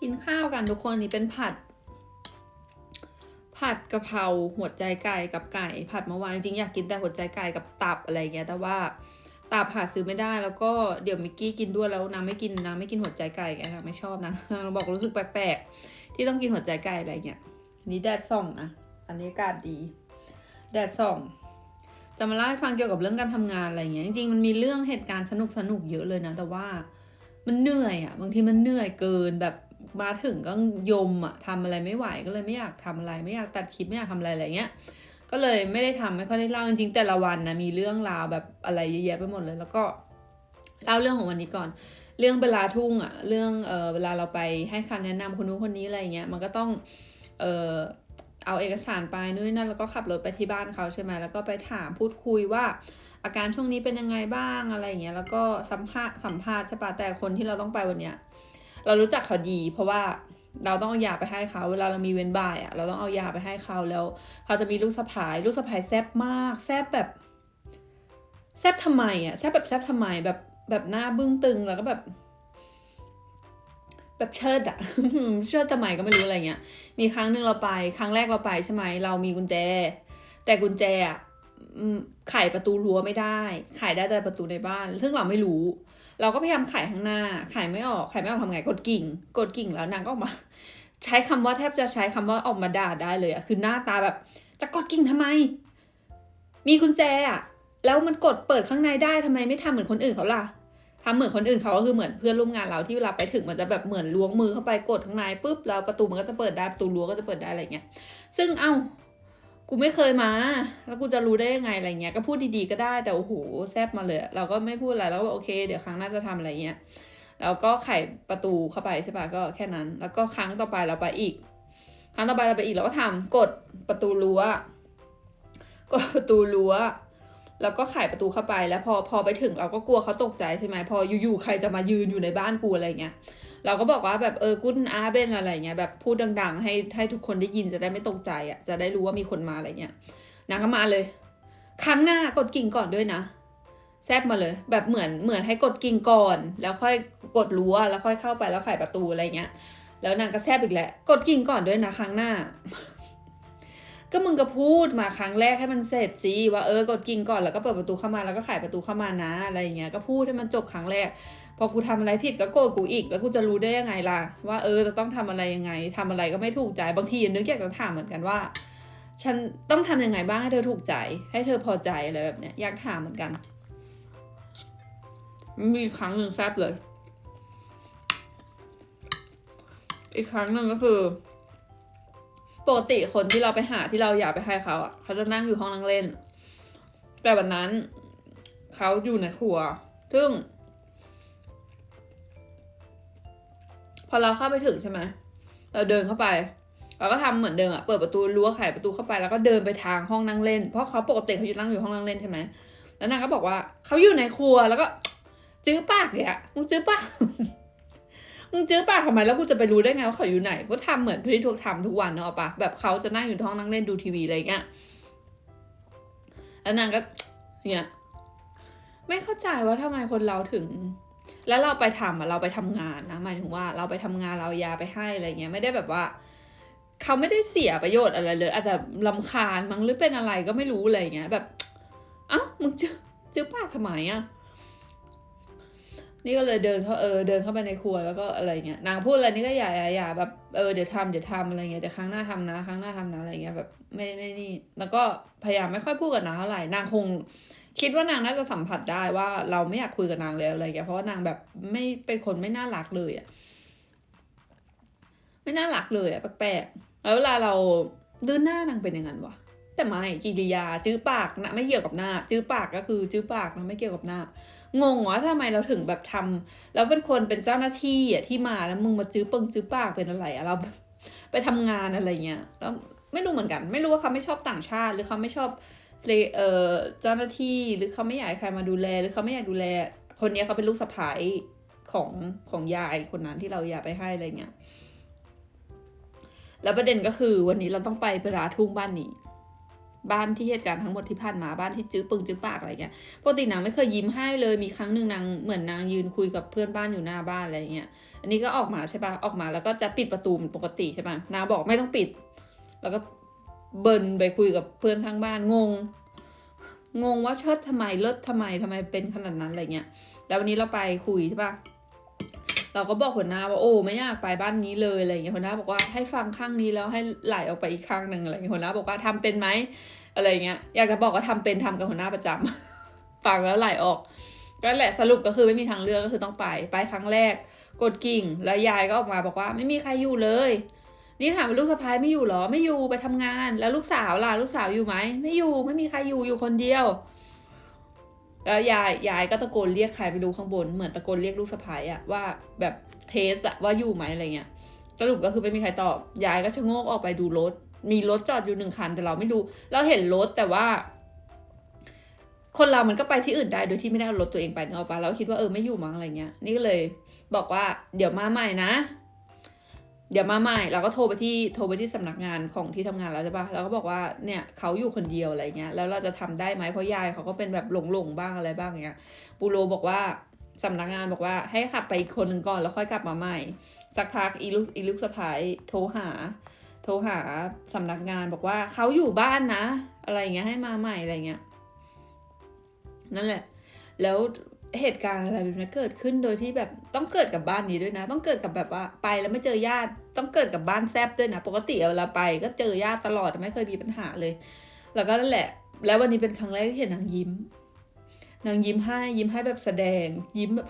กินข้าวกันทุกคนนี่เป็นผัด ผัดกะเพราหัวใจไก่กับไก่ ผัดเมื่อวานจริงอยากกินแต่หัวใจไก่กับตับอะไรเงี้ยแต่ว่าตับหาซื้อไม่ได้แล้วก็เดี๋ยวมิกกี้กินด้วยแล้วนางไม่กินนางไม่กินหัวใจไก่ไงนางไม่ชอบนะนางบอกรู้สึกแปลกๆที่ต้องกินหัวใจไก่อะไรเงี้ยนนี้แดดส่องนะอันนี้อากาศดีแดดส่องจะมาเล่าให้ฟังเกี่ยวกับเรื่องการทำงานอะไรเงี้ยจริงๆมันมีเรื่องเหตุการณ์สนุกสนุกๆเยอะเลยนะ แต่ว่ามันเหนื่อยอะ่ะบางทีมันเหนื่อยเกินแบบ มาถึงก็ยมอะทำอะไรไม่ไหวก็เลยไม่อยากทำอะไร ไม่อยากตัดคลิปไม่อยากทำอะไรอะไรเงี้ยก็เลยไม่ได้ทำไม่ค่อยได้เล่าจริงๆแต่ละวันนะมีเรื่องราวแบบอะไรเยอะแยะไปหมดเลย แล้วก็เล่าเรื่องของวันนี้ก่อน เรื่องเวลาทุ่งอะเรื่องเออเวลาเราไปให้คำแนะนำคนนู้นคนนี้อะไรเงี้ยมันก็ต้องเออเอาเอกสารไปนู่นนั่นแล้วก็ขับรถไปที่บ้านเขาใช่ไหมแล้วก็ไปถามพูดคุยว่าอาการช่วงนี้เป็นยังไงบ้างอะไรเงี้ยแล้วก็สัมภาษณ์สัมภาษณ์ใช่ปะแต่คนที่เราต้องไปวันเนี้ย เรารู้จักเขาดี เพราะว่าเราต้องเอายาไปให้เขาเวลาเรามีเว้นบ่ายอะเราต้องเอายาไปให้เขาแล้วเขาจะมีลูกสะพายลูกสะพายแซบมากแซบแบบแซบทำไมอะแซบแบบแซบทำไมแบบแบบหน้าบึ้งตึงแล้วก็แบบ แบบเชิดอะ เชิดทำไมก็ไม่รู้อะไรเงี้ย มีครั้งหนึ่งเราไป ครั้งแรกเราไปใช่ไหมเรามีกุญแจ แต่กุญแจอะไขประตูรั้วไม่ได้ไขได้แต่ประตูในบ้าน ซึ่งเราไม่รู้ เราก็พยายามไขข้างหน้าไขไม่ออกไขไม่ออกทำไง กดกิ่ง กดกิ่งแล้วนางก็ออกมา ใช้คำว่าแทบจะใช้คำว่าออกมาด่าได้เลยอะคือหน้าตาแบบ จะกดกิ่งทำไม มีกุญแจอะแล้วมันกดเปิดข้างในได้ทำไมไม่ทำเหมือนคนอื่นเขาล่ะทำเหมือนคนอื่นเขาก็คือเหมือนเพื่อนร่วมงานเราที่เวลาไปถึงมันจะแบบเหมือนล้วงมือเข้าไปกดข้างในปุ๊บแล้วประตูมันก็จะเปิดได้ประตูรั้วก็จะเปิดได้อะไรเงี้ย ซึ่งเอ้า กูไม่เคยมา แล้วกูจะรู้ได้ยังไงอะไรเงี้ย ก็พูดดีๆก็ได้แต่โอ้โหแซบมาเลย เราก็ไม่พูดอะไรแล้วก็บอกโอเค เดี๋ยวครั้งหน้าจะทำอะไรเงี้ย แล้วก็ไขประตูเข้าไปใช่ปะก็แค่นั้น แล้วก็ครั้งต่อไปเราไปอีก ครั้งต่อไปเราไปอีกเราก็ทำกดประตูรั้วกดประตูรั้ว แล้วก็ไขประตูเข้าไป แล้วพอพอไปถึงเราก็กลัวเขาตกใจใช่ไหมพออยู่ๆใครจะมายืนอยู่ในบ้านกูอะไรเงี้ย เราก็บอกว่าแบบเออกุนอาเบนอะไรเงี้ยแบบพูดดัง ๆ ให้ให้ทุกคนได้ยินจะได้ไม่ตกใจอะจะได้รู้ว่ามีคนมาอะไรเงี้ยนางก็มาเลย ครั้งหน้ากดกิ่งก่อนด้วยนะแซบมาเลย แบบเหมือนเหมือนให้กดกิ่งก่อน แล้วค่อยกดรั้วแล้วค่อยเข้าไปแล้วไขประตูอะไรเงี้ย แล้วนางก็แซบอีกแหละ กดกิ่งก่อนด้วยนะครั้งหน้า ก็มึงก็พูดมาครั้งแรกให้มันเสร็จสิว่าเออกดกิ่งก่อนแล้วก็เปิดประตูเข้ามาแล้วก็ไขประตูเข้ามานะอะไรอย่างเงี้ยก็พูดให้มันจบครั้งแรก พอกูทำอะไรผิดก็โกรธกูอีก แล้วกูจะรู้ได้ยังไงล่ะ ว่าเออจะต้องทำอะไรยังไงทำอะไรก็ไม่ถูกใจบางทีนึกอยากจะถามเหมือนกันว่า ฉันต้องทำยังไงบ้างให้เธอถูกใจ ให้เธอพอใจอะไรแบบเนี้ยอยากถามเหมือนกัน มีครั้งหนึ่งแซบเลย อีกครั้งหนึ่งก็คือ ปกติคนที่เราไปหาที่เราอยากไปให้เขาอะเขาจะนั่งอยู่ห้องนั่งเล่น แต่วันนั้นเขาอยู่ในครัว ซึ่ง พอเราเข้าไปถึงใช่ไหมเราเดินเข้าไปเราก็ทำเหมือนเดิมอะเปิดประตูรั้วไขประตูเข้าไปแล้วก็เดินไปทางห้องนั่งเล่น เพราะเขาปกติเขาอยู่นั่งอยู่ห้องนั่งเล่นใช่ไหมแล้วนางก็บอกว่าเขาอยู่ในครัวแล้วก็จื้อปากเนี่ยมึงจื้อปาก มึงจื้อปากทำไมแล้วกูจะไปรู้ได้ไงว่าเขาอยู่ไหน ก็ทำเหมือนที่ทุกทำทุกวันเนอะปะแบบเขาจะนั่งอยู่ห้องนั่งเล่นดูทีวีอะไรเงี้ยแล้วนางก็เนี่ยไม่เข้าใจว่าทำไมคนเราถึง แล้วเราไปทำอะเราไปทำงานนะหมายถึงว่าเราไปทำงานเราเอายาไปให้อะไรเงี้ยไม่ได้แบบว่าเขาไม่ได้เสียประโยชน์อะไรเลย อาจจะลำคาญมั้งหรือเป็นอะไรก็ไม่รู้อะไรเงี้ยแบบ เอ้ามึงจื้อจื้อปากทำไมอะ นี่ก็เลยเดินเข้าเออเดินเข้าไปในครัวแล้วก็อะไรเงี้ยนางพูดอะไรนี่ก็อย่าอย่าอย่าแบบเออเดี๋ยวทำเดี๋ยวทำอะไรเงี้ยเดี๋ยวครั้งหน้าทำนะครั้งหน้าทำนะอะไรเงี้ยแบบไม่ไม่นี่ แล้วก็พยายามไม่ค่อยพูดกับนางเท่าไหร่นางคง คิดว่านางน่าจะสัมผัสได้ว่าเราไม่อยากคุยกับนางแล้วอะไรเงี้ยเพราะว่านางแบบไม่เป็นคนไม่น่ารักเลยอะไม่น่ารักเลยอะแปลกๆแล้วเวลาเราดูหน้านางเป็นย่างนั้นวะแต่ไม่กิริยาจื้อปากนะไม่เกี่ยวกับหน้าจื้อปากก็คือจื้อปากนะไม่เกี่ยวกับหน้า งงว่าทำไมเราถึงแบบทำแล้วเป็นคนเป็นเจ้าหน้าที่อะที่มาแล้วมึงมาจื้อปึงจื้อปากเป็นอะไรอะเราไปทำงานอะไรเงี้ยแล้วไม่รู้เหมือนกัน ไม่รู้ว่าเขาไม่ชอบต่างชาติ หรือเขาไม่ชอบเอ่อเจ้าหน้าที่หรือเขาไม่อยากใครมาดูแล หรือเขาไม่อยากดูแล คนนี้เขาเป็นลูกสะใภ้ของของยายคนนั้นที่เราอยากไปให้อะไรเงี้ยแล้วประเด็นก็คือวันนี้เราต้องไปไปราทุ่งบ้านนี้ บ้านที่เหตุการณ์ทั้งหมดที่ผ่านมาบ้านที่จื้อปึงจื้อปากอะไรเงี้ยปกตินางไม่เคยยิ้มให้เลยมีครั้งหนึ่งนางเหมือนนางยืนคุยกับเพื่อนบ้านอยู่หน้าบ้านอะไรเงี้ยอันนี้ก็ออกมาใช่ปะออกมาแล้วก็จะปิดประตูปกติใช่ปะนางบอกไม่ต้องปิด แล้วก็เบิร์นไปคุยกับเพื่อนข้างบ้านงง งงว่าเชิดทำไมเลิศทำไมทำไมเป็นขนาดนั้นอะไรเงี้ยแล้ววันนี้เราไปคุยใช่ปะ เราก็บอกหัวหน้าว่าโอ้ไม่อยากไปบ้านนี้เลยอะไรเงี้ยหัวหน้าบอกว่าให้ฟังข้างนี้แล้วให้ไหลออกไปอีกข้างหนึ่งอะไรเงี้ยหัวหน้าบอกว่าทำเป็นไหมอะไรเงี้ยอยากจะบอกว่าทำเป็นทำกับหัวหน้าประจำฟังแล้วไหลออกก็แหละสรุปก็คือไม่มีทางเลือกก็คือต้องไปไปครั้งแรก กดกิ่งแล้วยายก็ออกมาบอกว่าไม่มีใครอยู่เลย นี่ถามลูกสะพ้ายไม่อยู่เหรอไม่อยู่ไปทำงาน แล้วลูกสาวล่ะลูกสาวอยู่ไหมไม่อยู่ไม่มีใครอยู่อยู่คนเดียว แล้วยายยายก็ตะโกนเรียกใครไปดูข้างบน เหมือนตะโกนเรียกลูกสะพ้ายอะว่าแบบเทสอะว่าอยู่ไหมอะไรเงี้ยสรุปก็คือไม่มีใครตอบ ยายก็ชะโงกออกไปดูรถ มีรถจอดอยู่หนึ่งคันแต่เราไม่ดู เราเห็นรถแต่ว่า คนเรามันก็ไปที่อื่นได้โดยที่ไม่ได้เอารถตัวเองไปเนอะปะเราคิดว่าเออไม่อยู่มั้งอะไรเงี้ย นี่ก็เลย บอกว่าเดี๋ยวมาใหม่นะ เดี๋ยวมาใหม่เราก็โทรไปที่โทรไปที่สำนักงานของที่ทำงานแล้วใช่ปะเราก็บอกว่าเนี่ยเขาอยู่คนเดียวอะไรเงี้ยแล้วเราจะทำได้ไหมเพราะยายเขาก็เป็นแบบหลงหลงๆบ้างอะไรบ้างอย่างเงี้ยปูโรบอกว่าสำนักงานบอกว่าให้ขับไปอีกคนหนึ่งก่อนแล้วค่อยกลับมาใหม่ สักพักอีลูกอีลูกสะพ้ายโทรหา โทรหาสำนักงานบอกว่าเขาอยู่บ้านนะ อะไรเงี้ยให้มาใหม่อะไรเงี้ยนั่นแหละ แล้ว เหตุการณ์อะไรแบบนี้เกิดขึ้นโดยที่แบบต้องเกิดกับบ้านนี้ด้วยนะ ต้องเกิดกับแบบว่าไปแล้วไม่เจอญาติต้องเกิดกับบ้านแซบด้วยนะ ปกติเวลาไปก็เจอญาติตลอดไม่เคยมีปัญหาเลย แล้วก็นั่นแหละ แล้ววันนี้เป็นครั้งแรกที่เห็นนางยิ้ม นางยิ้มให้ยิ้มให้แบบแสดง ยิ้มแบบ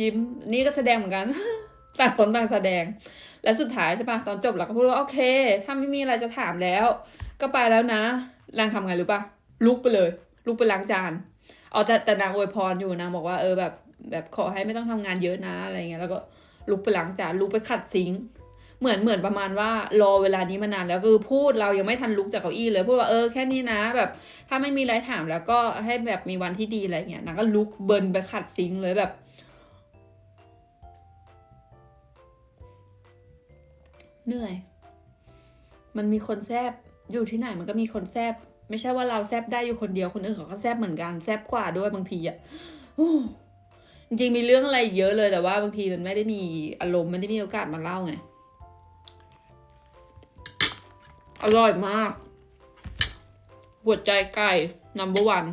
ยิ้มนี่ก็แสดงเหมือนกันต่างคนต่างแสดง และสุดท้ายใช่ปะตอนจบเราก็พูดว่าโอเค ถ้าไม่มีอะไรจะถามแล้ว ก็ไปแล้วนะนางทำไงรู้ปะลุกไปเลย ลุกไปล้างจาน เอาแต่แต่นางอวยพรอยู่นางบอกว่าเออแบบแบบขอให้ไม่ต้องทำงานเยอะนะอะไรเงี้ยแล้วก็ลุกไปล้างจานลุกไปขัดซิงเหมือนเหมือนประมาณว่ารอเวลานี้มานานแล้วคือพูดเรายังไม่ทันลุกจากเก้าอี้เลยพูดว่าเออแค่นี้นะ แบบถ้าไม่มีอะไรถามแล้วก็ให้แบบมีวันที่ดีอะไรเงี้ยนางก็ลุกเบินไปขัดซิงเลยแบบ เหนื่อย มันมีคนแซบอยู่ที่ไหนมันก็มีคนแซบ ไม่ใช่ว่าเราแซบได้อยู่คนเดียวคนอื่นเขาก็แซบเหมือนกันแซบกว่าด้วยบางทีอะจริงมีเรื่องอะไรเยอะเลยแต่ว่าบางทีมันไม่ได้มีอารมณ์ไม่ได้มีโอกาสมาเล่าไงอร่อยมากหัวใจไก่ number one